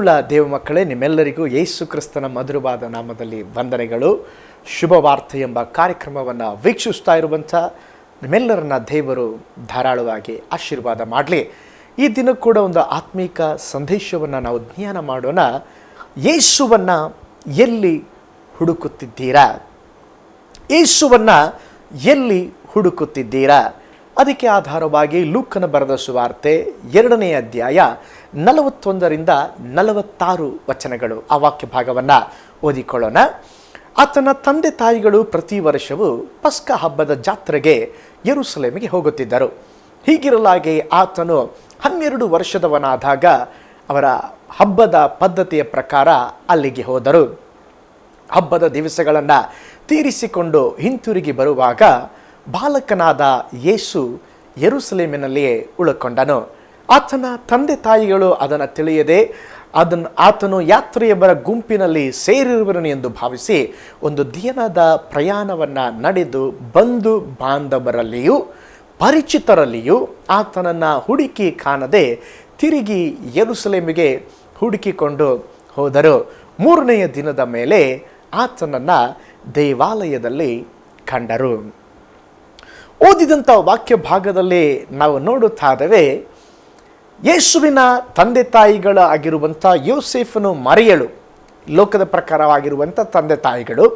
ಪ್ರೀತಿಯುಳ್ಳ ದೇವ ಮಕ್ಕಳೇ, ನಿಮ್ಮೆಲ್ಲರಿಗೂ ಯೇಸು ಕ್ರಿಸ್ತನ ಮಧುರವಾದ ನಾಮದಲ್ಲಿ ವಂದನೆಗಳು. ಶುಭವಾರ್ತೆ ಎಂಬ ಕಾರ್ಯಕ್ರಮವನ್ನು ವೀಕ್ಷಿಸ್ತಾ ಇರುವಂಥ ನಿಮ್ಮೆಲ್ಲರನ್ನ ದೇವರು ಧಾರಾಳವಾಗಿ ಆಶೀರ್ವಾದ ಮಾಡಲಿ. ಈ ದಿನ ಕೂಡ ಒಂದು ಆತ್ಮೀಕ ಸಂದೇಶವನ್ನು ನಾವು ಜ್ಞಾನ ಮಾಡೋಣ. ಯೇಸುವನ್ನು ಎಲ್ಲಿ ಹುಡುಕುತ್ತಿದ್ದೀರಾ? ಯೇಸುವನ್ನು ಎಲ್ಲಿ ಹುಡುಕುತ್ತಿದ್ದೀರಾ? ಅದಕ್ಕೆ ಆಧಾರವಾಗಿ ಲೂಕನ ಬರೆದ ಸುವಾರ್ತೆ ಎರಡನೇ ಅಧ್ಯಾಯ ನಲವತ್ತೊಂದರಿಂದ ನಲವತ್ತಾರು ವಚನಗಳು. ಆ ವಾಕ್ಯ ಭಾಗವನ್ನು ಓದಿಕೊಳ್ಳೋಣ. ಆತನ ತಂದೆ ತಾಯಿಗಳು ಪ್ರತಿ ವರ್ಷವೂ ಪಸ್ಕ ಹಬ್ಬದ ಜಾತ್ರೆಗೆ ಯರುಸಲೇಮಿಗೆ ಹೋಗುತ್ತಿದ್ದರು. ಹೀಗಿರಲಾಗಿ ಆತನು ಹನ್ನೆರಡು ವರ್ಷದವನಾದಾಗ ಅವರ ಹಬ್ಬದ ಪದ್ಧತಿಯ ಪ್ರಕಾರ ಅಲ್ಲಿಗೆ ಹೋದರು. ಹಬ್ಬದ ದಿವಸಗಳನ್ನು ತೀರಿಸಿಕೊಂಡು ಹಿಂತಿರುಗಿ ಬರುವಾಗ ಬಾಲಕನಾದ ಯೇಸು ಯರುಸಲೇಮಿನಲ್ಲಿಯೇ ಉಳ್ಕೊಂಡನು. ಆತನ ತಂದೆ ತಾಯಿಗಳು ಅದನ್ನು ತಿಳಿಯದೆ ಅದನ್ನು ಆತನು ಯಾತ್ರೆಯೊಬ್ಬರ ಗುಂಪಿನಲ್ಲಿ ಸೇರಿರುವನು ಎಂದು ಭಾವಿಸಿ ಒಂದು ದಿನದ ಪ್ರಯಾಣವನ್ನು ನಡೆದು ಬಂಧು ಬಾಂಧವರಲ್ಲಿಯೂ ಪರಿಚಿತರಲ್ಲಿಯೂ ಆತನನ್ನು ಹುಡುಕಿ ಕಾಣದೆ ತಿರುಗಿ ಯರುಸಲೇಮಿಗೆ ಹುಡುಕಿಕೊಂಡು ಹೋದರು. ಮೂರನೆಯ ದಿನದ ಮೇಲೆ ಆತನನ್ನು ದೇವಾಲಯದಲ್ಲಿ ಕಂಡರು. ಓದಿದಂಥ ವಾಕ್ಯ ಭಾಗದಲ್ಲಿ ನಾವು ನೋಡುತ್ತಾ ಇದ್ದೇವೆ ಯೇಸುವಿನ ತಂದೆ ತಾಯಿಗಳ ಆಗಿರುವಂಥ ಯೋಸೇಫನು ಮರಿಯಳು, ಲೋಕದ ಪ್ರಕಾರವಾಗಿರುವಂಥ ತಂದೆ ತಾಯಿಗಳು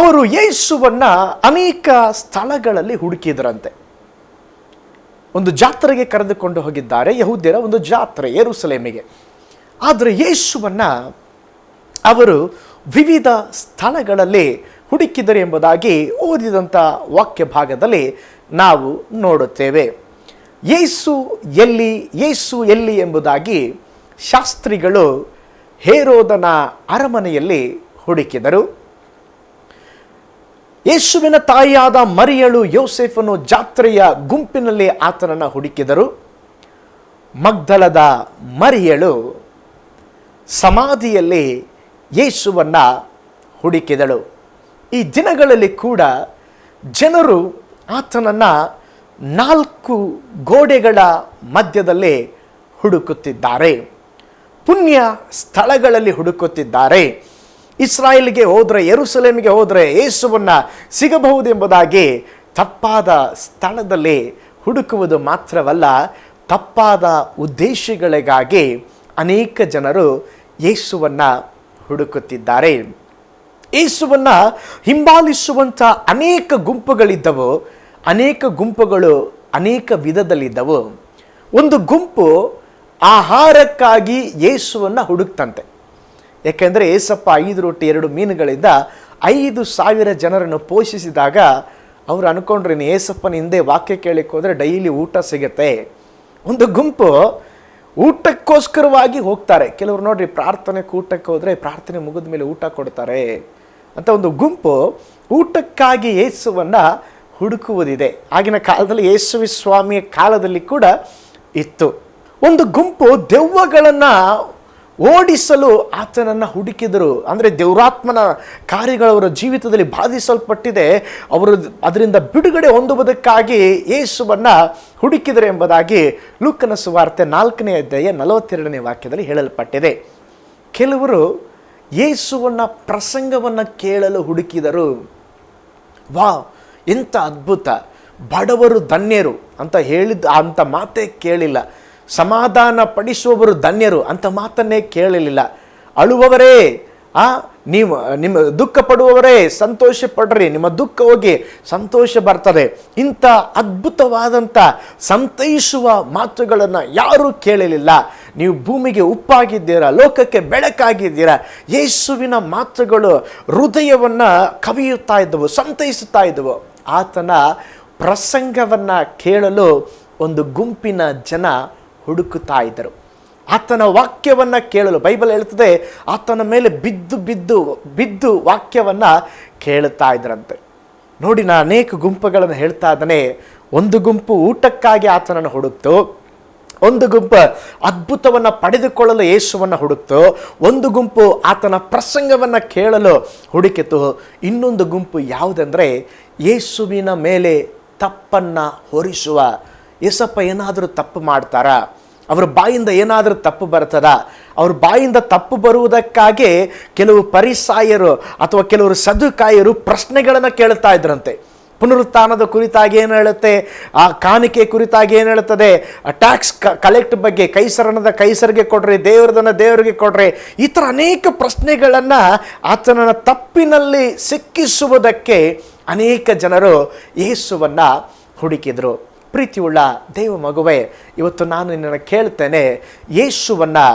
ಅವರು ಯೇಸುವನ್ನು ಅನೇಕ ಸ್ಥಳಗಳಲ್ಲಿ ಹುಡುಕಿದರಂತೆ. ಒಂದು ಜಾತ್ರೆಗೆ ಕರೆದುಕೊಂಡು ಹೋಗಿದ್ದಾರೆ, ಯಹೂದ್ಯರ ಒಂದು ಜಾತ್ರೆ ಏರುಸಲೇಮಿಗೆ ಆದರೆ ಯೇಸುವನ್ನು ಅವರು ವಿವಿಧ ಸ್ಥಳಗಳಲ್ಲಿ ಹುಡುಕಿದರು ಎಂಬುದಾಗಿ ಓದಿದಂಥ ವಾಕ್ಯ ಭಾಗದಲ್ಲಿ ನಾವು ನೋಡುತ್ತೇವೆ. ಯೇಸು ಎಲ್ಲಿ ಯೇಸು ಎಲ್ಲಿ ಎಂಬುದಾಗಿ ಶಾಸ್ತ್ರಿಗಳು ಹೇರೋದನ ಅರಮನೆಯಲ್ಲಿ ಹುಡುಕಿದರು. ಯೇಸುವಿನ ತಾಯಿಯಾದ ಮರಿಯಳು ಯೋಸೆಫನು ಜಾತ್ರೆಯ ಗುಂಪಿನಲ್ಲಿ ಆತನನ್ನು ಹುಡುಕಿದರು. ಮಗ್ದಲದ ಮರಿಯಳು ಸಮಾಧಿಯಲ್ಲಿ ಯೇಸುವನ್ನ ಹುಡುಕಿದಳು. ಈ ದಿನಗಳಲ್ಲಿ ಕೂಡ ಜನರು ಆತನನ್ನು ನಾಲ್ಕು ಗೋಡೆಗಳ ಮಧ್ಯದಲ್ಲಿ ಹುಡುಕುತ್ತಿದ್ದಾರೆ. ಪುಣ್ಯ ಸ್ಥಳಗಳಲ್ಲಿ ಹುಡುಕುತ್ತಿದ್ದಾರೆ. ಇಸ್ರಾಯೇಲ್ಗೆ ಹೋದರೆ, ಯರುಸಲೇಮ್ಗೆ ಹೋದರೆ ಯೇಸುವನ್ನು ಸಿಗಬಹುದೆಂಬುದಾಗಿ ತಪ್ಪಾದ ಸ್ಥಳದಲ್ಲಿ ಹುಡುಕುವುದು ಮಾತ್ರವಲ್ಲ, ತಪ್ಪಾದ ಉದ್ದೇಶಗಳಿಗಾಗಿ ಅನೇಕ ಜನರು ಯೇಸುವನ್ನು ಹುಡುಕುತ್ತಿದ್ದಾರೆ. ಯೇಸುವನ್ನು ಹಿಂಬಾಲಿಸುವಂಥ ಅನೇಕ ಗುಂಪುಗಳಿದ್ದವು. ಅನೇಕ ಗುಂಪುಗಳು ಅನೇಕ ವಿಧದಲ್ಲಿದ್ದವು. ಒಂದು ಗುಂಪು ಆಹಾರಕ್ಕಾಗಿ ಯೇಸುವನ್ನು ಹುಡುಕ್ತಂತೆ. ಯಾಕೆಂದರೆ ಏಸಪ್ಪ ಐದು ರೊಟ್ಟಿ, ಎರಡು ಮೀನುಗಳಿಂದ ಐದು ಸಾವಿರ ಜನರನ್ನು ಪೋಷಿಸಿದಾಗ ಅವರು ಅನ್ಕೊಂಡ್ರೆ, ನೀನು ಏಸಪ್ಪನ ಹಿಂದೆ ವಾಕ್ಯ ಕೇಳಕ್ಕೆ ಹೋದರೆ ಡೈಲಿ ಊಟ ಸಿಗುತ್ತೆ. ಒಂದು ಗುಂಪು ಊಟಕ್ಕೋಸ್ಕರವಾಗಿ ಹೋಗ್ತಾರೆ. ಕೆಲವರು ನೋಡ್ರಿ ಪ್ರಾರ್ಥನೆ ಊಟಕ್ಕೆ ಹೋದರೆ ಪ್ರಾರ್ಥನೆ ಮುಗಿದ ಮೇಲೆ ಊಟ ಕೊಡ್ತಾರೆ ಅಂತ ಒಂದು ಗುಂಪು ಊಟಕ್ಕಾಗಿ ಯೇಸುವನ್ನು ಹುಡುಕುವುದಿದೆ. ಆಗಿನ ಕಾಲದಲ್ಲಿ ಯೇಸುವಿ ಸ್ವಾಮಿಯ ಕಾಲದಲ್ಲಿ ಕೂಡ ಇತ್ತು. ಒಂದು ಗುಂಪು ದೆವ್ವಗಳನ್ನು ಓಡಿಸಲು ಆತನನ್ನು ಹುಡುಕಿದರು. ಅಂದರೆ ದೇವರಾತ್ಮನ ಕಾರ್ಯಗಳವರ ಜೀವಿತದಲ್ಲಿ ಬಾಧಿಸಲ್ಪಟ್ಟಿದೆ. ಅವರು ಅದರಿಂದ ಬಿಡುಗಡೆ ಹೊಂದುವುದಕ್ಕಾಗಿ ಯೇಸುವನ್ನು ಹುಡುಕಿದರು ಎಂಬುದಾಗಿ ಲೂಕನ ಸುವಾರ್ತೆ ನಾಲ್ಕನೇ ಅಧ್ಯಾಯ ನಲವತ್ತೆರಡನೇ ವಾಕ್ಯದಲ್ಲಿ ಹೇಳಲ್ಪಟ್ಟಿದೆ. ಕೆಲವರು ಯೇಸುವನ್ನು ಪ್ರಸಂಗವನ್ನು ಕೇಳಲು ಹುಡುಕಿದರು. ವಾ ಎಂಥ ಅದ್ಭುತ. ಬಡವರು ಧನ್ಯರು ಅಂತ ಹೇಳಿದ ಅಂಥ ಮಾತೇ ಕೇಳಿಲ್ಲ. ಸಮಾಧಾನ ಪಡಿಸುವವರು ಧನ್ಯರು ಅಂತ ಮಾತನ್ನೇ ಕೇಳಲಿಲ್ಲ. ಅಳುವವರೇ, ಆ, ನೀವು, ನಿಮ್ಮ ದುಃಖ ಪಡುವವರೇ, ಸಂತೋಷ ಪಡ್ರಿ. ನಿಮ್ಮ ದುಃಖ ಹೋಗಿ ಸಂತೋಷ ಬರ್ತದೆ. ಇಂಥ ಅದ್ಭುತವಾದಂಥ ಸಂತೈಸುವ ಮಾತುಗಳನ್ನು ಯಾರೂ ಕೇಳಲಿಲ್ಲ. ನೀವು ಭೂಮಿಗೆ ಉಪ್ಪಾಗಿದ್ದೀರಾ, ಲೋಕಕ್ಕೆ ಬೆಳಕಾಗಿದ್ದೀರಾ, ಯೇಸುವಿನ ಮಾತುಗಳು ಹೃದಯವನ್ನು ಕವಿಯುತ್ತಾ ಇದ್ದವು, ಸಂತೈಸುತ್ತಾ ಇದ್ದವು. ಆತನ ಪ್ರಸಂಗವನ್ನು ಕೇಳಲು ಒಂದು ಗುಂಪಿನ ಜನ ಹುಡುಕುತ್ತಾ ಇದ್ದರು. ಆತನ ವಾಕ್ಯವನ್ನು ಕೇಳಲು ಬೈಬಲ್ ಹೇಳ್ತದೆ, ಆತನ ಮೇಲೆ ಬಿದ್ದು ಬಿದ್ದು ಬಿದ್ದು ವಾಕ್ಯವನ್ನು ಕೇಳುತ್ತಾ ಇದ್ರಂತೆ ನೋಡಿ, ನಾನು ಅನೇಕ ಗುಂಪುಗಳನ್ನು ಹೇಳ್ತಾ ಇದ್ದಾನೆ. ಒಂದು ಗುಂಪು ಊಟಕ್ಕಾಗಿ ಆತನನ್ನು ಹುಡುಕ್ತು. ಒಂದು ಗುಂಪು ಅದ್ಭುತವನ್ನು ಪಡೆದುಕೊಳ್ಳಲು ಯೇಸುವನ್ನು ಹುಡುಕ್ತು, ಒಂದು ಗುಂಪು ಆತನ ಪ್ರಸಂಗವನ್ನು ಕೇಳಲು ಹುಡುಕಿತು. ಇನ್ನೊಂದು ಗುಂಪು ಯಾವುದೆಂದರೆ ಯೇಸುವಿನ ಮೇಲೆ ತಪ್ಪನ್ನು ಹೊರಿಸುವ. ಯೇಸಪ್ಪ ಏನಾದರೂ ತಪ್ಪು ಮಾಡ್ತಾರಾ? ಅವ್ರ ಬಾಯಿಂದ ಏನಾದರೂ ತಪ್ಪು ಬರ್ತದ? ಅವ್ರ ಬಾಯಿಂದ ತಪ್ಪು ಬರುವುದಕ್ಕಾಗಿ ಕೆಲವು ಪರಿಸಾಯರು ಅಥವಾ ಕೆಲವರು ಸದುಕಾಯರು ಪ್ರಶ್ನೆಗಳನ್ನು ಕೇಳ್ತಾ ಇದ್ರಂತೆ. ಪುನರುತ್ಥಾನದ ಕುರಿತಾಗಿ ಏನು ಹೇಳುತ್ತೆ? ಆ ಕಾಣಿಕೆ ಕುರಿತಾಗಿ ಏನು ಹೇಳುತ್ತದೆ? ಟ್ಯಾಕ್ಸ್ ಕಲೆಕ್ಟ್ ಬಗ್ಗೆ, ಕೈಸರನದ ಕೈಸರಿಗೆ ಕೊಡ್ರಿ, ದೇವರದನ್ನ ದೇವರಿಗೆ ಕೊಡ್ರಿ. ಈ ಥರ ಅನೇಕ ಪ್ರಶ್ನೆಗಳನ್ನು ಆತನನ ತಪ್ಪಿನಲ್ಲಿ ಸಿಕ್ಕಿಸುವುದಕ್ಕೆ ಅನೇಕ ಜನರು ಯೇಸುವನ್ನು ಹುಡುಕಿದರು. ಪ್ರೀತಿಯುಳ್ಳ ದೇವ ಮಗುವೆ, ಇವತ್ತು ನಾನು ನಿನ್ನನ್ನು ಕೇಳ್ತೇನೆ, ಯೇಸುವನ್ನು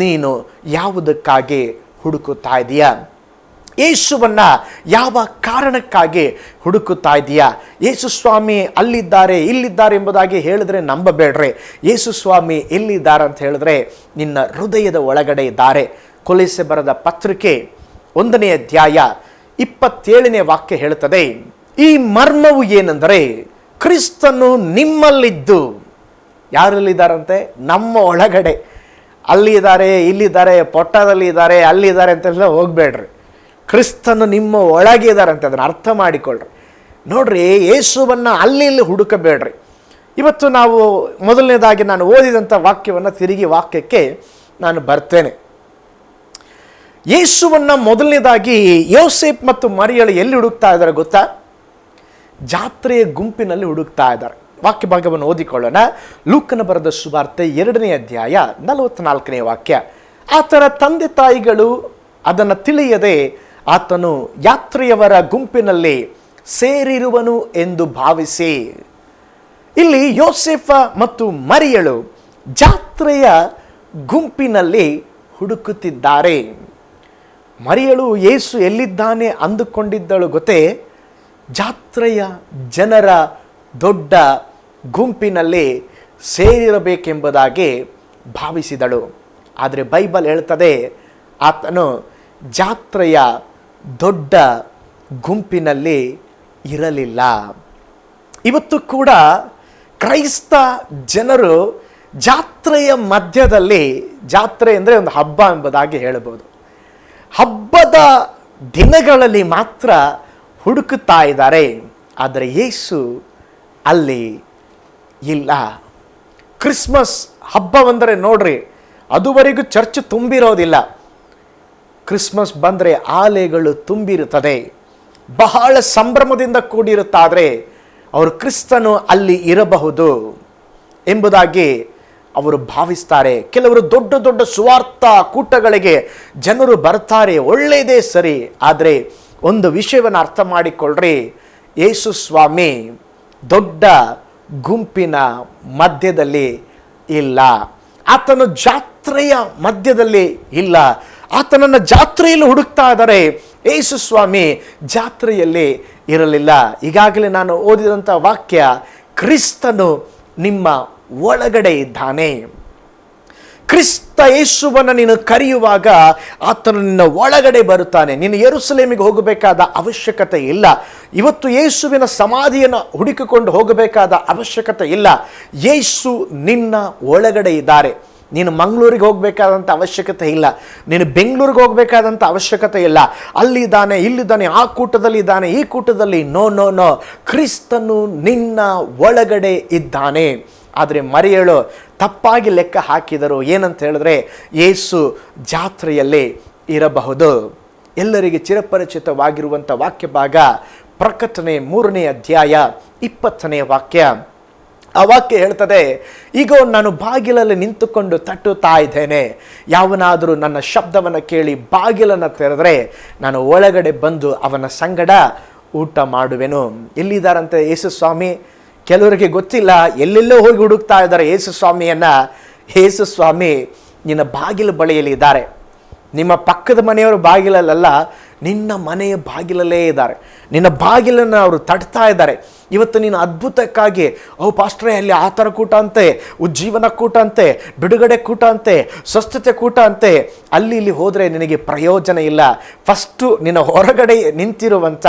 ನೀನು ಯಾವುದಕ್ಕಾಗಿ ಹುಡುಕುತ್ತಾ ಇದೆಯಾ? ಯೇಸುವನ್ನ ಯಾವ ಕಾರಣಕ್ಕಾಗಿ ಹುಡುಕುತ್ತಾ ಇದೆಯಾ? ಯೇಸು ಸ್ವಾಮಿ ಅಲ್ಲಿದ್ದಾರೆ, ಇಲ್ಲಿದ್ದಾರೆ ಎಂಬುದಾಗಿ ಹೇಳಿದ್ರೆ ನಂಬಬೇಡ್ರಿ. ಯೇಸು ಸ್ವಾಮಿ ಎಲ್ಲಿದ್ದಾರೆ ಅಂತ ಹೇಳಿದ್ರೆ ನಿನ್ನ ಹೃದಯದ ಒಳಗಡೆ ಇದ್ದಾರೆ. ಕೊಲೆಸೆ ಬರದ ಪತ್ರಿಕೆ ಒಂದನೇ ಅಧ್ಯಾಯ ಇಪ್ಪತ್ತೇಳನೇ ವಾಕ್ಯ ಹೇಳುತ್ತದೆ, ಈ ಮರ್ಮವು ಏನೆಂದರೆ ಕ್ರಿಸ್ತನು ನಿಮ್ಮಲ್ಲಿದ್ದು. ಯಾರಲ್ಲಿದ್ದಾರಂತೆ? ನಮ್ಮ ಒಳಗಡೆ. ಅಲ್ಲಿ ಇದ್ದಾರೆ ಇಲ್ಲಿದ್ದಾರೆ, ಪೊಟ್ಟದಲ್ಲಿ ಇದ್ದಾರೆ, ಅಲ್ಲಿದ್ದಾರೆ ಅಂತೆಲ್ಲ ಹೋಗ್ಬೇಡ್ರಿ. ಕ್ರಿಸ್ತನು ನಿಮ್ಮ ಒಳಗೆ ಇದ್ದಾರಂತೆ ಅದನ್ನು ಅರ್ಥ ಮಾಡಿಕೊಳ್ಳ್ರಿ ನೋಡ್ರಿ, ಯೇಸುವನ್ನು ಅಲ್ಲಿ ಇಲ್ಲಿ ಹುಡುಕಬೇಡ್ರಿ. ಇವತ್ತು ನಾವು ಮೊದಲನೇದಾಗಿ ನಾನು ಓದಿದಂಥ ವಾಕ್ಯವನ್ನು ತಿರುಗಿ ವಾಕ್ಯಕ್ಕೆ ನಾನು ಬರ್ತೇನೆ. ಯೇಸುವನ್ನು ಮೊದಲನೇದಾಗಿ ಯೋಸೇಫ್ ಮತ್ತು ಮರಿಯಳು ಎಲ್ಲಿ ಹುಡುಕ್ತಾ ಇದ್ದಾರೆ ಗೊತ್ತಾ? ಜಾತ್ರೆಯ ಗುಂಪಿನಲ್ಲಿ ಹುಡುಕ್ತಾ ಇದ್ದಾರೆ. ವಾಕ್ಯ ಭಾಗವನ್ನು ಓದಿಕೊಳ್ಳೋಣ. ಲೂಕನ ಬರೆದ ಶುಭಾರ್ತೆ ಎರಡನೇ ಅಧ್ಯಾಯ ನಲವತ್ನಾಲ್ಕನೇ ವಾಕ್ಯ. ಆತನ ತಂದೆ ತಾಯಿಗಳು ಅದನ್ನು ತಿಳಿಯದೆ ಆತನು ಯಾತ್ರೆಯವರ ಗುಂಪಿನಲ್ಲಿ ಸೇರಿರುವನು ಎಂದು ಭಾವಿಸಿ, ಇಲ್ಲಿ ಯೋಸೆಫ ಮತ್ತು ಮರಿಯಳು ಜಾತ್ರೆಯ ಗುಂಪಿನಲ್ಲಿ ಹುಡುಕುತ್ತಿದ್ದಾರೆ. ಮರಿಯಳು ಯೇಸು ಎಲ್ಲಿದ್ದಾನೆ ಅಂದುಕೊಂಡಿದ್ದಳು ಗೊತ್ತೇ? ಜಾತ್ರೆಯ ಜನರ ದೊಡ್ಡ ಗುಂಪಿನಲ್ಲಿ ಸೇರಿರಬೇಕೆಂಬುದಾಗಿ ಭಾವಿಸಿದಳು. ಆದರೆ ಬೈಬಲ್ ಹೇಳ್ತದೆ, ಆತನು ಜಾತ್ರೆಯ ದೊಡ್ಡ ಗುಂಪಿನಲ್ಲಿ ಇರಲಿಲ್ಲ. ಇವತ್ತು ಕೂಡ ಕ್ರೈಸ್ತ ಜನರು ಜಾತ್ರೆಯ ಮಧ್ಯದಲ್ಲಿ, ಜಾತ್ರೆ ಅಂದರೆ ಒಂದು ಹಬ್ಬ ಎಂಬುದಾಗಿ ಹೇಳಬಹುದು. ಹಬ್ಬದ ದಿನಗಳಲ್ಲಿ ಮಾತ್ರ ಹುಡುಕುತ್ತಾ ಇದ್ದಾರೆ. ಆದರೆ ಯೇಸು ಅಲ್ಲಿ ಇಲ್ಲ. ಕ್ರಿಸ್ಮಸ್ ಹಬ್ಬವೆಂದರೆ ನೋಡ್ರಿ, ಅದುವರೆಗೂ ಚರ್ಚ್ ತುಂಬಿರೋದಿಲ್ಲ. ಕ್ರಿಸ್ಮಸ್ ಬಂದರೆ ಆಲೆಗಳು ತುಂಬಿರುತ್ತದೆ. ಬಹಳ ಸಂಭ್ರಮದಿಂದ ಕೂಡಿರುತ್ತಾದರೆ ಅವರು ಕ್ರಿಸ್ತನು ಅಲ್ಲಿ ಇರಬಹುದು ಎಂಬುದಾಗಿ ಅವರು ಭಾವಿಸ್ತಾರೆ. ಕೆಲವರು ದೊಡ್ಡ ದೊಡ್ಡ ಸುವಾರ್ಥ ಕೂಟಗಳಿಗೆ ಜನರು ಬರ್ತಾರೆ ಒಳ್ಳೆಯದೇ ಸರಿ, ಆದರೆ ಒಂದು ವಿಷಯವನ್ನು ಅರ್ಥ ಮಾಡಿಕೊಳ್ಳ್ರಿ. ಯೇಸು ಸ್ವಾಮಿ ದೊಡ್ಡ ಗುಂಪಿನ ಮಧ್ಯದಲ್ಲಿ ಇಲ್ಲ. ಆತನು ಜಾತ್ರೆಯ ಮಧ್ಯದಲ್ಲಿ ಇಲ್ಲ. ಆತನನ್ನು ಜಾತ್ರೆಯಲ್ಲಿ ಹುಡುಕ್ತಾ ಇದ್ದಾರೆ. ಯೇಸು ಸ್ವಾಮಿ ಜಾತ್ರೆಯಲ್ಲಿ ಇರಲಿಲ್ಲ. ಈಗಾಗಲೇ ನಾನು ಓದಿದಂಥ ವಾಕ್ಯ, ಕ್ರಿಸ್ತನು ನಿಮ್ಮ ಒಳಗಡೆ ಇದ್ದಾನೆ. ಕ್ರಿಸ್ತ ಯೇಸುವನ್ನು ನೀನು ಕರೆಯುವಾಗ ಆತನು ನಿನ್ನ ಒಳಗಡೆ ಬರುತ್ತಾನೆ. ನೀನು ಯರುಸಲೇಮಿಗೆ ಹೋಗಬೇಕಾದ ಅವಶ್ಯಕತೆ ಇಲ್ಲ. ಇವತ್ತು ಯೇಸುವಿನ ಸಮಾಧಿಯನ್ನು ಹುಡುಕಿಕೊಂಡು ಹೋಗಬೇಕಾದ ಅವಶ್ಯಕತೆ ಇಲ್ಲ. ಯೇಸು ನಿನ್ನ ಒಳಗಡೆ ಇದ್ದಾರೆ. ನೀನು ಮಂಗಳೂರಿಗೆ ಹೋಗಬೇಕಾದಂಥ ಅವಶ್ಯಕತೆ ಇಲ್ಲ. ನೀನು ಬೆಂಗಳೂರಿಗೆ ಹೋಗಬೇಕಾದಂಥ ಅವಶ್ಯಕತೆ ಇಲ್ಲ. ಅಲ್ಲಿದ್ದಾನೆ ಇಲ್ಲಿದ್ದಾನೆ ಆ ಕೂಟದಲ್ಲಿ ಇದ್ದಾನೆ, ಈ ಕೂಟದಲ್ಲಿ ನೋ ನೋ ನೋ. ಕ್ರಿಸ್ತನು ನಿನ್ನ ಒಳಗಡೆ ಇದ್ದಾನೆ. ಆದರೆ ಮರಿಯಳು, ತಪ್ಪಾಗಿ ಲೆಕ್ಕ ಹಾಕಿದರು ಏನಂತ ಹೇಳಿದ್ರೆ ಯೇಸು ಜಾತ್ರೆಯಲ್ಲಿ ಇರಬಹುದು. ಎಲ್ಲರಿಗೆ ಚಿರಪರಿಚಿತವಾಗಿರುವಂಥ ವಾಕ್ಯ ಭಾಗ ಪ್ರಕಟಣೆ ಮೂರನೇ ಅಧ್ಯಾಯ ಇಪ್ಪತ್ತನೇ ವಾಕ್ಯ. ಆ ವಾಕ್ಯ ಹೇಳ್ತದೆ, ಈಗ, ನಾನು ಬಾಗಿಲಲ್ಲಿ ನಿಂತುಕೊಂಡು ತಟ್ಟುತ್ತಾ ಇದ್ದೇನೆ. ಯಾವನಾದರೂ ನನ್ನ ಶಬ್ದವನ್ನು ಕೇಳಿ ಬಾಗಿಲನ್ನು ತೆರೆದರೆ ನಾನು ಒಳಗಡೆ ಬಂದು ಅವನ ಸಂಗಡ ಊಟ ಮಾಡುವೆನು. ಎಲ್ಲಿದ್ದಾರಂತೆ ಯೇಸು ಸ್ವಾಮಿ ಕೆಲವರಿಗೆ ಗೊತ್ತಿಲ್ಲ, ಎಲ್ಲೆಲ್ಲೋ ಹೋಗಿ ಹುಡುಕ್ತಾ ಇದ್ದಾರೆ ಯೇಸು ಸ್ವಾಮಿಯನ್ನು ಯೇಸು ಸ್ವಾಮಿ ನಿನ್ನ ಬಾಗಿಲು ಬಳಿಯಲ್ಲಿ ಇದ್ದಾರೆ. ನಿಮ್ಮ ಪಕ್ಕದ ಮನೆಯವರು ಬಾಗಿಲಲ್ಲ ನಿನ್ನ ಮನೆಯ ಬಾಗಿಲಲ್ಲೇ ಇದ್ದಾರೆ. ನಿನ್ನ ಬಾಗಿಲನ್ನು ಅವರು ತಟ್ತಾ ಇದ್ದಾರೆ. ಇವತ್ತು ನೀನು ಅದ್ಭುತಕ್ಕಾಗಿ, ಓ ಪಾಸ್ಟ್ರೇ, ಅಲ್ಲಿ ಆ ಥರ ಕೂಟ ಅಂತೆ ಉಜ್ಜೀವನ ಕೂಟ ಅಂತೆ ಬಿಡುಗಡೆ ಕೂಟ ಅಂತೆ ಸ್ವಸ್ಥತೆ ಕೂಟ ಅಂತೆ ಅಲ್ಲಿ ಇಲ್ಲಿ ಹೋದರೆ ನಿನಗೆ ಪ್ರಯೋಜನ ಇಲ್ಲ. ಫಸ್ಟು ನಿನ್ನ ಹೊರಗಡೆ ನಿಂತಿರುವಂಥ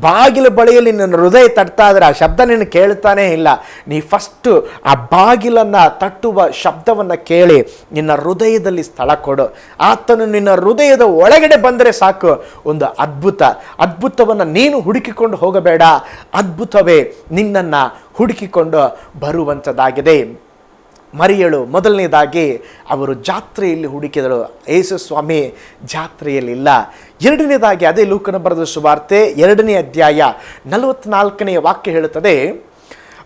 ಬಾಗಿಲು ಬಳಿಯಲ್ಲಿ ನಿನ್ನ ಹೃದಯ ತಟ್ತಾ ಇದ್ರೆ ಆ ಶಬ್ದ ನೀನು ಕೇಳ್ತಾನೇ ಇಲ್ಲ. ನೀ ಫಸ್ಟು ಆ ಬಾಗಿಲನ್ನು ತಟ್ಟುವ ಶಬ್ದವನ್ನು ಕೇಳಿ ನಿನ್ನ ಹೃದಯದಲ್ಲಿ ಸ್ಥಳ ಕೊಡು. ಆತನು ನಿನ್ನ ಹೃದಯದ ಒಳಗಡೆ ಬಂದರೆ ಸಾಕು. ಒಂದು ಅದ್ಭುತ. ಅದ್ಭುತವನ್ನು ನೀನು ಹುಡುಕಿಕೊಂಡು ಹೋಗಬೇಡ. ಅದ್ಭುತವೇ. ನಿನ್ನನ್ನು ಹುಡುಕಿಕೊಂಡು ಬರುವಂಥದ್ದಾಗಿದೆ. ಮರಿಯಳು ಮೊದಲನೇದಾಗಿ ಅವರು ಜಾತ್ರೆಯಲ್ಲಿ ಹುಡುಕಿದಳು. ಯೇಸು ಸ್ವಾಮಿ ಜಾತ್ರೆಯಲ್ಲಿಲ್ಲ. ಎರಡನೇದಾಗಿ ಅದೇ ಲೂಕನ ಬರೆದ ಸುವಾರ್ತೆ ಎರಡನೇ ಅಧ್ಯಾಯ ನಲವತ್ನಾಲ್ಕನೆಯ ವಾಕ್ಯ ಹೇಳುತ್ತದೆ,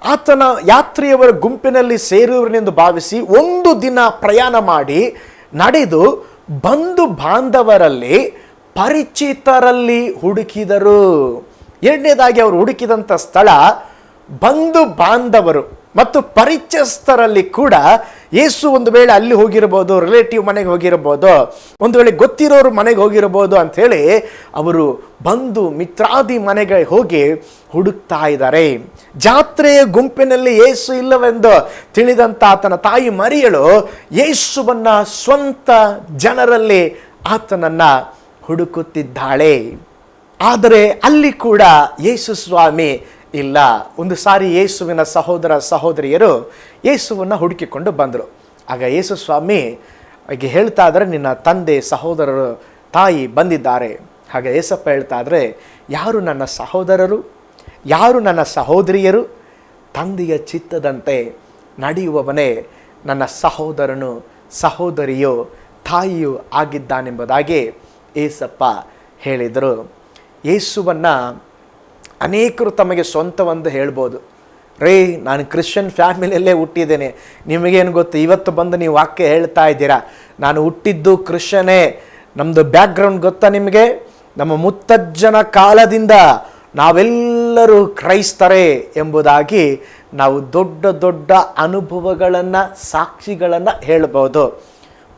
ಆತನ ಯಾತ್ರೆಯವರ ಗುಂಪಿನಲ್ಲಿ ಸೇರುವರೆಂದು ಭಾವಿಸಿ ಒಂದು ದಿನ ಪ್ರಯಾಣ ಮಾಡಿ ನಡೆದು ಬಂಧು ಬಾಂಧವರಲ್ಲಿ ಪರಿಚಿತರಲ್ಲಿ ಹುಡುಕಿದರು. ಎರಡನೇದಾಗಿ ಅವರು ಹುಡುಕಿದಂಥ ಸ್ಥಳ ಬಂಧು ಬಾಂಧವರು ಮತ್ತು ಪರಿಚಯಸ್ಥರಲ್ಲಿ ಕೂಡ ಯೇಸು ಒಂದು ವೇಳೆ ಅಲ್ಲಿ ಹೋಗಿರ್ಬೋದು, ರಿಲೇಟಿವ್ ಮನೆಗೆ ಹೋಗಿರ್ಬೋದು, ಒಂದು ವೇಳೆ ಗೊತ್ತಿರೋರು ಮನೆಗೆ ಹೋಗಿರ್ಬೋದು ಅಂಥೇಳಿ ಅವರು ಬಂಧು ಮಿತ್ರಾದಿ ಮನೆಗೆ ಹೋಗಿ ಹುಡುಕ್ತಾ ಇದ್ದಾರೆ. ಜಾತ್ರೆಯ ಗುಂಪಿನಲ್ಲಿ ಯೇಸು ಇಲ್ಲವೆಂದು ತಿಳಿದಂಥ ಆತನ ತಾಯಿ ಮರಿಯಳು ಯೇಸುವನ್ನ ಸ್ವಂತ ಜನರಲ್ಲಿ ಆತನನ್ನು ಹುಡುಕುತ್ತಿದ್ದಾಳೆ. ಆದರೆ ಅಲ್ಲಿ ಕೂಡ ಯೇಸು ಸ್ವಾಮಿ ಇಲ್ಲ. ಒಂದು ಸಾರಿ ಯೇಸುವಿನ ಸಹೋದರ ಸಹೋದರಿಯರು ಯೇಸುವನ್ನು ಹುಡುಕಿಕೊಂಡು ಬಂದರು. ಆಗ ಯೇಸು ಸ್ವಾಮಿ ಹಾಗೆ ಹೇಳ್ತಾ ಇದ್ದಾರೆ, ನಿನ್ನ ತಂದೆ ಸಹೋದರರು ತಾಯಿ ಬಂದಿದ್ದಾರೆ. ಹಾಗೆ ಯೇಸಪ್ಪ ಹೇಳ್ತಾ ಇದ್ರೆ ಯಾರು ನನ್ನ ಸಹೋದರರು? ಯಾರು ನನ್ನ ಸಹೋದರಿಯರು? ತಂದೆಯ ಚಿತ್ತದಂತೆ ನಡೆಯುವವನೇ ನನ್ನ ಸಹೋದರನು, ಸಹೋದರಿಯೋ ತಾಯಿಯು ಆಗಿದ್ದಾನೆಂಬುದಾಗಿ ಏಸಪ್ಪ ಹೇಳಿದರು. ಯೇಸುವನ್ನು ಅನೇಕರು ತಮಗೆ ಸ್ವಂತವೆಂದು ಹೇಳ್ಬೋದು. ರೇ, ನಾನು ಕ್ರಿಶ್ಚಿಯನ್ ಫ್ಯಾಮಿಲಿಯಲ್ಲೇ ಹುಟ್ಟಿದ್ದೇನೆ. ನಿಮಗೇನು ಗೊತ್ತು? ಇವತ್ತು ಬಂದು ನೀವು ವಾಕ್ಯ ಹೇಳ್ತಾ ಇದ್ದೀರಾ? ನಾನು ಹುಟ್ಟಿದ್ದು ಕ್ರಿಶ್ಚನೇ ನಮ್ಮದು ಬ್ಯಾಕ್ಗ್ರೌಂಡ್ ಗೊತ್ತಾ ನಿಮಗೆ? ನಮ್ಮ ಮುತ್ತಜ್ಜನ ಕಾಲದಿಂದ ನಾವೆಲ್ಲರೂ ಕ್ರೈಸ್ತರೇ ಎಂಬುದಾಗಿ ನಾವು ದೊಡ್ಡ ದೊಡ್ಡ ಅನುಭವಗಳನ್ನು, ಸಾಕ್ಷಿಗಳನ್ನು ಹೇಳ್ಬೋದು.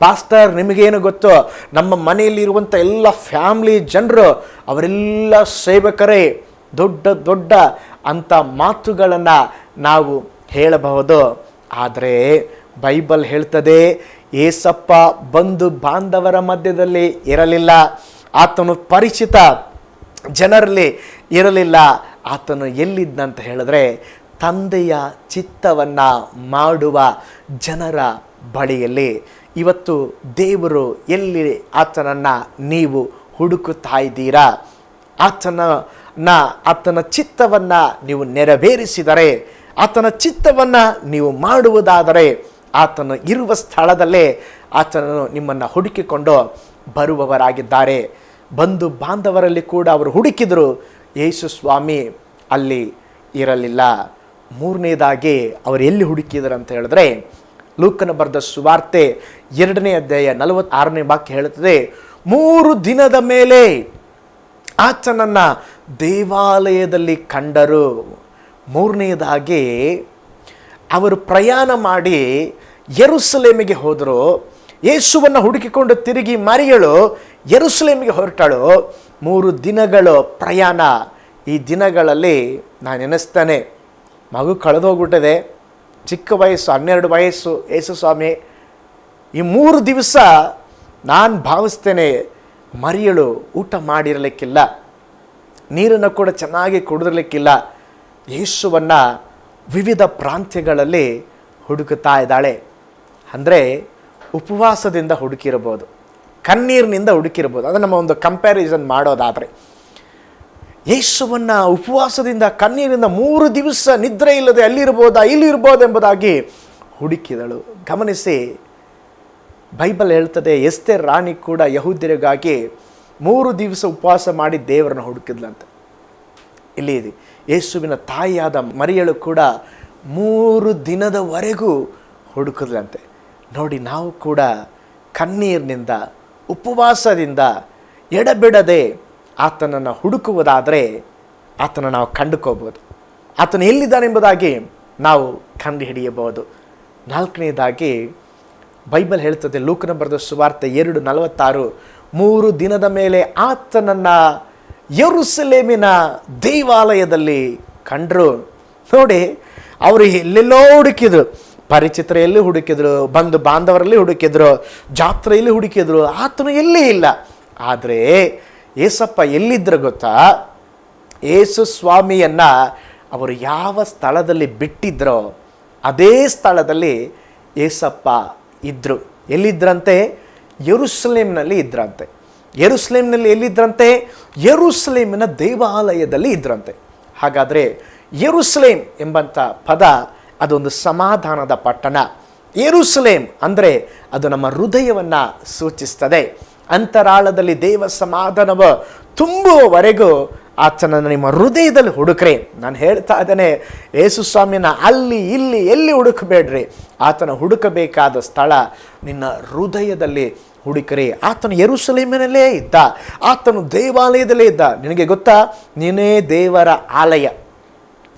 ಪಾಸ್ಟರ್, ನಿಮಗೇನು ಗೊತ್ತು? ನಮ್ಮ ಮನೆಯಲ್ಲಿರುವಂಥ ಎಲ್ಲ ಫ್ಯಾಮ್ಲಿ ಜನರು, ಅವರೆಲ್ಲ ಸೇವಕರೇ, ದೊಡ್ಡ ದೊಡ್ಡ ಅಂತ ಮಾತುಗಳನ್ನು ನಾವು ಹೇಳಬಹುದು. ಆದರೆ ಬೈಬಲ್ ಹೇಳ್ತದೆ, ಏಸಪ್ಪ ಬಂಧು ಬಾಂಧವರ ಮಧ್ಯದಲ್ಲಿ ಇರಲಿಲ್ಲ, ಆತನು ಪರಿಚಿತ ಜನರಲ್ಲಿ ಇರಲಿಲ್ಲ, ಆತನು ಎಲ್ಲಿದ್ದಂತ ಹೇಳಿದ್ರೆ ತಂದೆಯ ಚಿತ್ತವನ್ನು ಮಾಡುವ ಜನರ ಬಳಿಯಲ್ಲಿ. ಇವತ್ತು ದೇವರು ಎಲ್ಲಿ ಆತನನ್ನು ನೀವು ಹುಡುಕುತ್ತಾ ಇದ್ದೀರಾ? ಆತನ ಆತನ ಚಿತ್ತವನ್ನು ನೀವು ನೆರವೇರಿಸಿದರೆ, ಆತನ ಚಿತ್ತವನ್ನು ನೀವು ಮಾಡುವುದಾದರೆ ಆತನು ಇರುವ ಸ್ಥಳದಲ್ಲೇ ಆತನನ್ನು ನಿಮ್ಮನ್ನು ಹುಡುಕಿಕೊಂಡು ಬರುವವರಾಗಿದ್ದಾರೆ. ಬಂಧು ಬಾಂಧವರಲ್ಲಿ ಕೂಡ ಅವರು ಹುಡುಕಿದರು, ಯೇಸು ಸ್ವಾಮಿ, ಅಲ್ಲಿ ಇರಲಿಲ್ಲ. ಮೂರನೇದಾಗಿ ಅವರು ಎಲ್ಲಿ ಹುಡುಕಿದರು? ಅಂತ ಹೇಳಿದ್ರೆ ಲೂಕನ ಬರೆದ ಸುವಾರ್ತೆ ಎರಡನೇ ಅಧ್ಯಾಯ ನಲವತ್ತಾರನೇ ವಾಕ್ಯ ಹೇಳುತ್ತದೆ, ಮೂರು ದಿನದ ಮೇಲೆ ಆತನನ್ನ ದೇವಾಲಯದಲ್ಲಿ ಕಂಡರು. ಮೂರನೆಯದಾಗಿ ಅವರು ಪ್ರಯಾಣ ಮಾಡಿ ಯರುಸಲೇಮಿಗೆ ಹೋದರು. ಯೇಸುವನ್ನು ಹುಡುಕಿಕೊಂಡು ತಿರುಗಿ ಮರಿಯಳು, ಯರುಸಲೇಮಿಗೆ ಹೊರಟಳು. ಮೂರು ದಿನಗಳು ಪ್ರಯಾಣ. ಈ ದಿನಗಳಲ್ಲಿ ನಾನು ನೆನೆಸ್ತಾನೆ. ಮಗು ಕಳೆದೋಗ್ಬಿಟ್ಟಿದೆ. ಚಿಕ್ಕ ವಯಸ್ಸು, ಹನ್ನೆರಡು ವಯಸ್ಸು ಯೇಸು ಸ್ವಾಮಿ ಈ ಮೂರು ದಿವಸ ನಾನು ಭಾವಿಸ್ತೇನೆ, ಮರಿಯಳು ಊಟ ಮಾಡಿರಲಿಕ್ಕಿಲ್ಲ, ನೀರನ್ನು ಕೂಡ ಚೆನ್ನಾಗಿ ಕುಡಿದಿರಲಿಕ್ಕಿಲ್ಲ, ಯೇಸುವನ್ನು ವಿವಿಧ ಪ್ರಾಂತ್ಯಗಳಲ್ಲಿ ಹುಡುಕುತ್ತಾ ಇದ್ದಾಳೆ. ಅಂದರೆ ಉಪವಾಸದಿಂದ ಹುಡುಕಿರ್ಬೋದು ಕಣ್ಣೀರಿನಿಂದ ಹುಡುಕಿರ್ಬೋದು ಅದು ನಮ್ಮ ಒಂದು ಕಂಪ್ಯಾರಿಸನ್ ಮಾಡೋದಾದರೆ. ಯೇಸುವನ್ನು ಉಪವಾಸದಿಂದ ಕಣ್ಣೀರಿಂದ ಮೂರು ದಿವಸ ನಿದ್ರೆ ಇಲ್ಲದೆ ಅಲ್ಲಿರ್ಬೋದಾ ಇಲ್ಲಿರ್ಬೋದು ಎಂಬುದಾಗಿ ಹುಡುಕಿದಳು. ಗಮನಿಸಿ, ಬೈಬಲ್ ಹೇಳ್ತದೆ ಎಸ್ತೆ ರಾಣಿ ಕೂಡ ಯಹೂದ್ಯರಿಗಾಗಿ ಮೂರು ದಿವಸ ಉಪವಾಸ ಮಾಡಿ ದೇವರನ್ನು ಹುಡುಕಿದ್ಲಂತೆ. ಇಲ್ಲಿ ಯೇಸುವಿನ ತಾಯಿಯಾದ ಮರಿಯಳು ಕೂಡ ಮೂರು ದಿನದವರೆಗೂ ಹುಡುಕಿದ್ಲಂತೆ. ನೋಡಿ, ನಾವು ಕೂಡ ಕಣ್ಣೀರಿನಿಂದ, ಉಪವಾಸದಿಂದ ಎಡಬಿಡದೆ ಆತನನ್ನು ಹುಡುಕುವುದಾದರೆ ಆತನ ನಾವು ಕಂಡುಕೋಬೋದು ಆತನು ಎಲ್ಲಿದ್ದಾನೆಂಬುದಾಗಿ ನಾವು ಕಂಡು ಹಿಡಿಯಬಹುದು ನಾಲ್ಕನೇದಾಗಿ ಬೈಬಲ್ ಹೇಳ್ತದೆ ಲೂಕನ ಬರೆದ ಸುವಾರ್ತೆ ಎರಡು ನಲವತ್ತಾರು, ಮೂರು ದಿನದ ಮೇಲೆ ಆತನನ್ನು ಯರುಸಲೇಮಿನ ದೇವಾಲಯದಲ್ಲಿ ಕಂಡರು. ನೋಡಿ, ಅವರು ಎಲ್ಲೆಲ್ಲೋ ಹುಡುಕಿದ್ರು ಪರಿಚಿತ್ರೆಯಲ್ಲಿ ಹುಡುಕಿದರು, ಬಂಧು ಬಾಂಧವರಲ್ಲಿ ಹುಡುಕಿದ್ರು, ಜಾತ್ರೆಯಲ್ಲಿ ಹುಡುಕಿದ್ರು, ಆತನು ಎಲ್ಲಿ ಇಲ್ಲ. ಆದರೆ ಏಸಪ್ಪ ಎಲ್ಲಿದ್ರು ಗೊತ್ತಾ? ಏಸು ಸ್ವಾಮಿಯನ್ನು ಅವರು ಯಾವ ಸ್ಥಳದಲ್ಲಿ ಬಿಟ್ಟಿದ್ರೋ ಅದೇ ಸ್ಥಳದಲ್ಲಿ ಏಸಪ್ಪ ಇದ್ದರು ಎಲ್ಲಿದ್ರಂತೆ? ಯರುಸ್ಲೇಮ್ನಲ್ಲಿ ಇದ್ರಂತೆ. ಯರುಸ್ಲೇಮ್ನಲ್ಲಿ ಎಲ್ಲಿದ್ರಂತೆ? ಯರುಸಲೇಮಿನ ದೇವಾಲಯದಲ್ಲಿ ಇದ್ರಂತೆ. ಹಾಗಾದರೆ ಯರುಸ್ಲೇಮ್ ಎಂಬಂಥ ಪದ ಅದೊಂದು ಸಮಾಧಾನದ ಪಟ್ಟಣ. ಯೆರೂಸಲೇಮ್ ಅಂದರೆ ಅದು ನಮ್ಮ ಹೃದಯವನ್ನು ಸೂಚಿಸ್ತದೆ. ಅಂತರಾಳದಲ್ಲಿ ದೇವ ಸಮಾಧಾನವ ತುಂಬುವವರೆಗೂ ಆತನ ನಿಮ್ಮ ಹೃದಯದಲ್ಲಿ ಹುಡುಕ್ರಿ. ನಾನು ಹೇಳ್ತಾ ಇದ್ದೇನೆ, ಯೇಸು ಸ್ವಾಮಿನ ಅಲ್ಲಿ, ಇಲ್ಲಿ, ಎಲ್ಲಿ ಹುಡುಕಬೇಡ್ರಿ. ಆತನ ಹುಡುಕಬೇಕಾದ ಸ್ಥಳ ನಿನ್ನ ಹೃದಯದಲ್ಲಿ ಹುಡುಕ್ರಿ. ಆತನು ಎರುಸಲೇಮಿನಲ್ಲೇ ಇದ್ದ, ಆತನು ದೇವಾಲಯದಲ್ಲೇ ಇದ್ದ. ನಿನಗೆ ಗೊತ್ತಾ? ನೀನೇ ದೇವರ ಆಲಯ.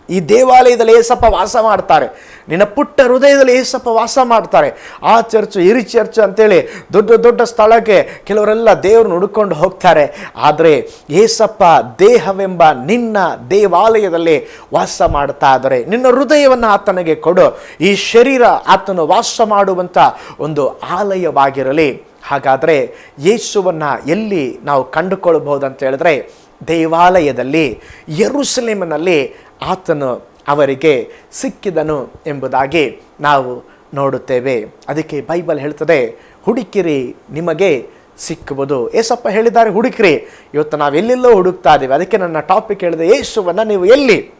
ಈ ದೇವಾಲಯದಲ್ಲಿ ಏಸಪ್ಪ ವಾಸ ಮಾಡ್ತಾರೆ. ನಿನ್ನ ಪುಟ್ಟ ಹೃದಯದಲ್ಲಿ ಏಸಪ್ಪ ವಾಸ ಮಾಡ್ತಾರೆ. ಆ ಚರ್ಚ್ ಇರಿ ಚರ್ಚ್ ಅಂತೇಳಿ ದೊಡ್ಡ ದೊಡ್ಡ ಸ್ಥಳಕ್ಕೆ ಕೆಲವರೆಲ್ಲ ದೇವ್ರನ್ನ ಹುಡುಕೊಂಡು ಹೋಗ್ತಾರೆ. ಆದರೆ ಏಸಪ್ಪ ದೇಹವೆಂಬ ನಿನ್ನ ದೇವಾಲಯದಲ್ಲಿ ವಾಸ ಮಾಡ್ತಾ ಇದ್ದಾರೆ. ನಿನ್ನ ಹೃದಯವನ್ನು ಆತನಿಗೆ ಕೊಡು. ಈ ಶರೀರ ಆತನು ವಾಸ ಮಾಡುವಂಥ ಒಂದು ಆಲಯವಾಗಿರಲಿ. ಹಾಗಾದರೆ ಯೇಸುವನ್ನು ಎಲ್ಲಿ ನಾವು ಕಂಡುಕೊಳ್ಬಹುದು ಅಂತ ಹೇಳಿದ್ರೆ ದೇವಾಲಯದಲ್ಲಿ, ಯರುಸಲೇಮಿನಲ್ಲಿ ಆತನು ಅವರಿಗೆ ಸಿಕ್ಕಿದನು ಎಂಬುದಾಗಿ ನಾವು ನೋಡುತ್ತೇವೆ. ಅದಕ್ಕೆ ಬೈಬಲ್ ಹೇಳ್ತದೆ, ಹುಡುಕಿರಿ, ನಿಮಗೆ ಸಿಕ್ಕುವುದು. ಏಸಪ್ಪ ಹೇಳಿದ್ದಾರೆ, ಹುಡುಕಿರಿ, ಇವತ್ತು ನಾವು ಎಲ್ಲೆಲ್ಲೋ ಹುಡುಕ್ತಾ ಇದ್ದೀವಿ. ಅದಕ್ಕೆ ನನ್ನ ಟಾಪಿಕ್ ಹೇಳಿದೆ, ಯೇಸುವನ್ನು ನೀವು ಎಲ್ಲಿ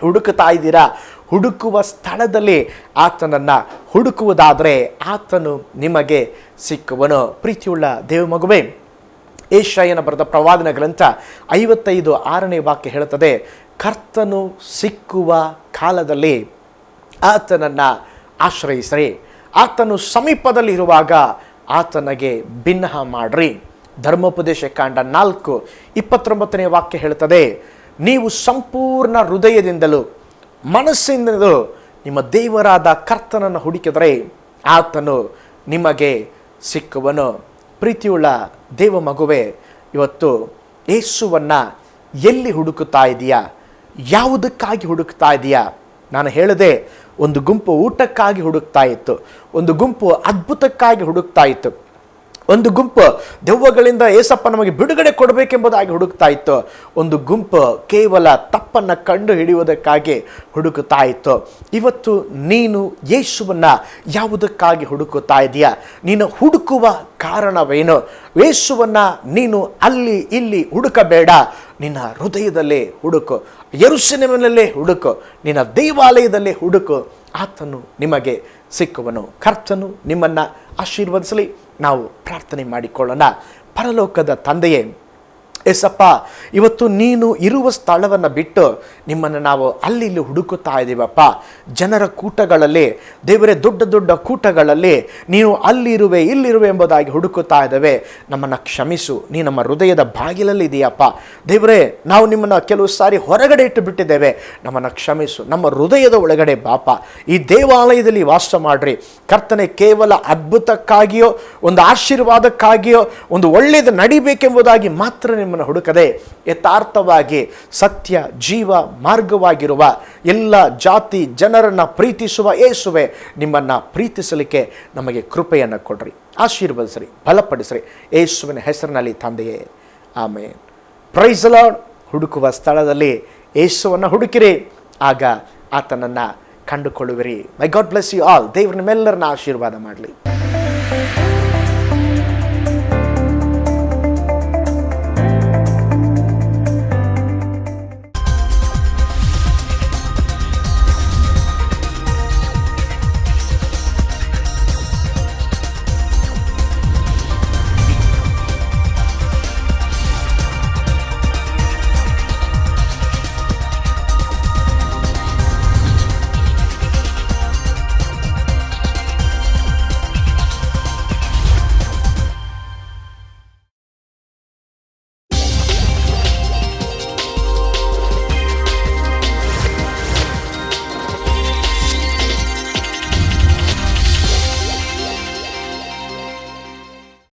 ಹುಡುಕುತ್ತಾ ಇದ್ದೀರಾ? ಹುಡುಕುವ ಸ್ಥಳದಲ್ಲಿ ಆತನನ್ನು ಹುಡುಕುವುದಾದರೆ ಆತನು ನಿಮಗೆ ಸಿಕ್ಕುವನು. ಪ್ರೀತಿಯುಳ್ಳ ದೇವ ಮಗುವೆ ಏಷಾಯನ ಬರೆದ ಪ್ರವಾದನ ಗ್ರಂಥ ಐವತ್ತೈದು ಆರನೇ ವಾಕ್ಯ ಹೇಳುತ್ತದೆ, ಕರ್ತನು ಸಿಕ್ಕುವ ಕಾಲದಲ್ಲಿ ಆತನನ್ನು ಆಶ್ರಯಿಸ್ರಿ. ಆತನು ಸಮೀಪದಲ್ಲಿರುವಾಗ ಆತನಿಗೆ ಭಿನ್ನಹ ಮಾಡ್ರಿ. ಧರ್ಮೋಪದೇಶ ಕಾಂಡ ನಾಲ್ಕು, ಇಪ್ಪತ್ತೊಂಬತ್ತನೇ ವಾಕ್ಯ ಹೇಳ್ತದೆ ನೀವು ಸಂಪೂರ್ಣ ಹೃದಯದಿಂದಲೂ ಮನಸ್ಸಿನಿಂದಲೂ ನಿಮ್ಮ ದೇವರಾದ ಕರ್ತನನ್ನು ಹುಡುಕಿದರೆ ಆತನು ನಿಮಗೆ ಸಿಕ್ಕುವನು. ಪ್ರೀತಿಯುಳ್ಳ ದೇವ ಮಗುವೆ, ಇವತ್ತು ಏಸುವನ್ನು ಎಲ್ಲಿ ಹುಡುಕುತ್ತಾ ಇದೆಯಾ? ಯಾವುದಕ್ಕಾಗಿ ಹುಡುಕ್ತಾ ಇದೆಯಾ? ನಾನು ಹೇಳಿದೆ, ಒಂದು ಗುಂಪು ಊಟಕ್ಕಾಗಿ ಹುಡುಕ್ತಾ ಇತ್ತು, ಒಂದು ಗುಂಪು ಅದ್ಭುತಕ್ಕಾಗಿ ಹುಡುಕ್ತಾ ಇತ್ತು. ಒಂದು ಗುಂಪು ದೆವ್ವಗಳಿಂದ ಏಸಪ್ಪ ನಮಗೆ ಬಿಡುಗಡೆ ಕೊಡಬೇಕೆಂಬುದಾಗಿ ಹುಡುಕ್ತಾ ಇತ್ತು. ಒಂದು ಗುಂಪು ಕೇವಲ ತಪ್ಪನ್ನು ಕಂಡು ಹಿಡಿಯುವುದಕ್ಕಾಗಿ ಹುಡುಕುತ್ತಾ ಇತ್ತು. ಇವತ್ತು ನೀನು ಯೇಸುವನ್ನು ಯಾವುದಕ್ಕಾಗಿ ಹುಡುಕುತ್ತಾ ಇದೆಯಾ? ನೀನು ಹುಡುಕುವ ಕಾರಣವೇನು? ಯೇಸುವನ್ನು ನೀನು ಅಲ್ಲಿ ಇಲ್ಲಿ ಹುಡುಕಬೇಡ. ನಿನ್ನ ಹೃದಯದಲ್ಲೇ ಹುಡುಕು. ಯರುಸಿನಲ್ಲೇ ಹುಡುಕು. ನಿನ್ನ ದೇವಾಲಯದಲ್ಲೇ ಹುಡುಕು. ಆತನು ನಿಮಗೆ ಸಿಕ್ಕುವನು. ಕರ್ತನು ನಿಮ್ಮನ್ನು ಆಶೀರ್ವದಿಸಲಿ. ನಾವು ಪ್ರಾರ್ಥನೆ ಮಾಡಿಕೊಳ್ಳೋಣ. ಪರಲೋಕದ ತಂದೆಯೇ ಎಸಪ್ಪ ಇವತ್ತು ನೀನು ಇರುವ ಸ್ಥಳವನ್ನು ಬಿಟ್ಟು ನಿಮ್ಮನ್ನು ನಾವು ಅಲ್ಲಿ ಇಲ್ಲಿ ಹುಡುಕುತ್ತಾ ಇದ್ದೀವಪ್ಪ ಜನರ ಕೂಟಗಳಲ್ಲಿ, ದೇವರೇ ದೊಡ್ಡ ದೊಡ್ಡ ಕೂಟಗಳಲ್ಲಿ ನೀನು ಅಲ್ಲಿರುವೆ, ಇಲ್ಲಿರುವೆ ಎಂಬುದಾಗಿ ಹುಡುಕುತ್ತಾ ಇದ್ದೇವೆ. ನಮ್ಮನ್ನು ಕ್ಷಮಿಸು, ನೀ ನಮ್ಮ ಹೃದಯದ ಬಾಗಿಲಲ್ಲಿ ಇದೆಯಪ್ಪ. ದೇವರೇ, ನಾವು ನಿಮ್ಮನ್ನು ಕೆಲವು ಸಾರಿ ಹೊರಗಡೆ ಇಟ್ಟು ಬಿಟ್ಟಿದ್ದೇವೆ. ನಮ್ಮನ್ನು ಕ್ಷಮಿಸು, ನಮ್ಮ ಹೃದಯದ ಒಳಗಡೆ ಬಾಪ. ಈ ದೇವಾಲಯದಲ್ಲಿ ವಾಸ ಮಾಡ್ರಿ. ಕರ್ತನೆ, ಕೇವಲ ಅದ್ಭುತಕ್ಕಾಗಿಯೋ, ಒಂದು ಆಶೀರ್ವಾದಕ್ಕಾಗಿಯೋ, ಒಂದು ಒಳ್ಳೆಯದು ನಡಿಬೇಕೆಂಬುದಾಗಿ ಮಾತ್ರ ನಿಮ್ಮನ್ನು ಹುಡುಕದೆ ಯಥಾರ್ಥವಾಗಿ ಸತ್ಯ ಜೀವ ಮಾರ್ಗವಾಗಿರುವ ಎಲ್ಲ ಜಾತಿ ಜನರನ್ನು ಪ್ರೀತಿಸುವ ಏಸುವೆ ನಿಮ್ಮನ್ನು ಪ್ರೀತಿಸಲಿಕ್ಕೆ ನಮಗೆ ಕೃಪೆಯನ್ನು ಕೊಡ್ರಿ. ಆಶೀರ್ವದಿಸ್ರಿ, ಬಲಪಡಿಸ್ರಿ. ಏಸುವಿನ ಹೆಸರಿನಲ್ಲಿ ತಂದೆಯೇ ಆಮೇಲೆ ಪ್ರೈಸಲ ಹುಡುಕುವ ಸ್ಥಳದಲ್ಲಿ ಏಸುವನ್ನು ಹುಡುಕಿರಿ. ಆಗ ಆತನನ್ನು ಕಂಡುಕೊಳ್ಳುವಿರಿ. My God bless you all ದೇವ್ರ ನಿಮ್ಮೆಲ್ಲರನ್ನ ಆಶೀರ್ವಾದ ಮಾಡಲಿ.